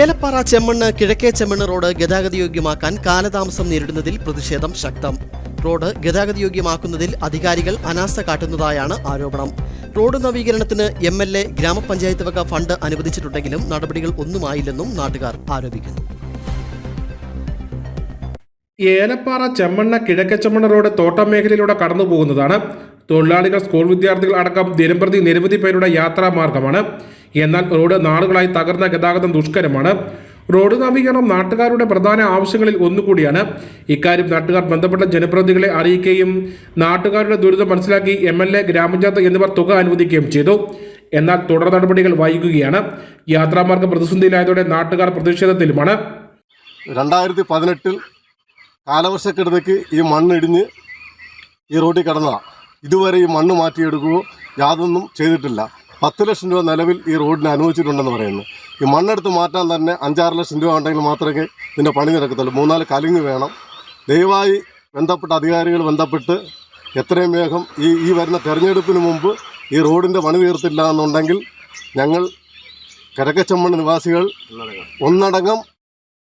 ഏലപ്പാറ ചെമ്മണ്ണ് കിഴക്കേ ചെമ്മണ്ണ് റോഡ് ഗതാഗതയോഗ്യമാക്കാൻ കാലതാമസം നേരിടുന്നതിൽ പ്രതിഷേധം ശക്തം. റോഡ് ഗതാഗതയോഗ്യമാക്കുന്നതിൽ അധികാരികൾ അനാസ്ഥ കാട്ടുന്നതായാണ് ആരോപണം. റോഡ് നവീകരണത്തിന് എം എൽ എ ഗ്രാമപഞ്ചായത്ത് വക ഫണ്ട് അനുവദിച്ചിട്ടുണ്ടെങ്കിലും നടപടികൾ ഒന്നുമായില്ലെന്നും നാട്ടുകാർ ആരോപിക്കുന്നു. ഏലപ്പാറ ചെമ്മണ്ണ കിഴക്കേ ചെമ്മണ്ണ റോഡ് തോട്ടം മേഖലയിലൂടെ കടന്നു പോകുന്നതാണ് തൊഴിലാളികൾ സ്കൂൾ വിദ്യാർത്ഥികൾ അടക്കം ദിനംപ്രതി നിരവധി പേരുടെ യാത്രാമാർഗമാണ്. എന്നാൽ റോഡ് നാളുകളായി തകർന്ന ഗതാഗതം ദുഷ്കരമാണ്. റോഡ് നവീകരണം നാട്ടുകാരുടെ പ്രധാന ആവശ്യങ്ങളിൽ ഒന്നുകൂടിയാണ്. ഇക്കാര്യം നാട്ടുകാർ ബന്ധപ്പെട്ട ജനപ്രതിനിധികളെ അറിയിക്കുകയും നാട്ടുകാരുടെ ദുരിതം മനസ്സിലാക്കി എം എൽ എ ഗ്രാമപഞ്ചായത്ത് എന്നിവർ തുക അനുവദിക്കുകയും ചെയ്തു. എന്നാൽ തുടർ നടപടികൾ വൈകുകയാണ്. യാത്രാമാർഗ പ്രതിസന്ധിയിലായതോടെ നാട്ടുകാർ പ്രതിഷേധത്തിലുമാണ്. രണ്ടായിരത്തി പതിനെട്ടിൽ കാലവർഷക്കെടുതയ്ക്ക് ഈ മണ്ണിടിഞ്ഞ് ഈ റോഡിൽ കിടന്നതാണ് ഇതുവരെ ഈ മണ്ണ് മാറ്റിയെടുക്കുകയോ യാതൊന്നും ചെയ്തിട്ടില്ല. പത്ത് ലക്ഷം രൂപ നിലവിൽ ഈ റോഡിന് അനുവദിച്ചിട്ടുണ്ടെന്ന് പറയുന്നു. ഈ മണ്ണെടുത്ത് മാറ്റാൻ തന്നെ അഞ്ചാറ് ലക്ഷം രൂപ ഉണ്ടെങ്കിൽ മാത്രമേ ഇതിന്റെ പണി നടക്കത്തുള്ളൂ. മൂന്നാൽ കലിങ്ങ് വേണം. ദയവായി ബന്ധപ്പെട്ട അധികാരികൾ ബന്ധപ്പെട്ട് എത്രയും വേഗം ഈ ഈ വരുന്ന തെരഞ്ഞെടുപ്പിന് മുമ്പ് ഈ റോഡിന്റെ പണി തീർത്തില്ല എന്നുണ്ടെങ്കിൽ ഞങ്ങൾ കിഴക്കച്ചമ്മൺ നിവാസികൾ ഒന്നടങ്കം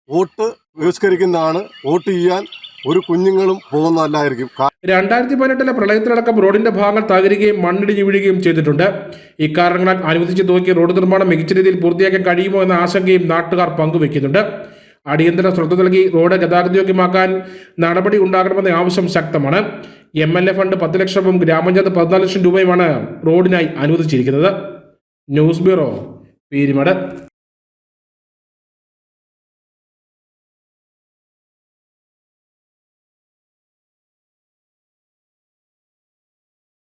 വോട്ട് ബഹിഷ്കരിക്കുന്നതാണ്. വോട്ട് ചെയ്യാൻ ഒരു കുഞ്ഞുങ്ങളും പോകുന്നതല്ലായിരിക്കും. രണ്ടായിരത്തി പതിനെട്ടിലെ പ്രളയത്തിലടക്കം റോഡിന്റെ ഭാഗങ്ങൾ തകരുകയും മണ്ണിടിഞ്ഞ് വീഴുകയും ചെയ്തിട്ടുണ്ട്. ഇക്കാരണങ്ങളാൽ അനുവദിച്ചു നോക്കി റോഡ് നിർമ്മാണം മികച്ച രീതിയിൽ പൂർത്തിയാക്കാൻ കഴിയുമോ എന്ന ആശങ്കയും നാട്ടുകാർ പങ്കുവെക്കുന്നുണ്ട്. അടിയന്തര ശ്രദ്ധ നൽകി റോഡ് ഗതാഗതയോഗ്യമാക്കാൻ നടപടി ഉണ്ടാകണമെന്ന ആവശ്യം ശക്തമാണ്. എം എൽ എ ഫണ്ട് പത്ത് ലക്ഷവും ഗ്രാമപഞ്ചായത്ത് പതിനാല് ലക്ഷം രൂപയുമാണ് റോഡിനായി അനുവദിച്ചിരിക്കുന്നത്. News bureau Peerumade.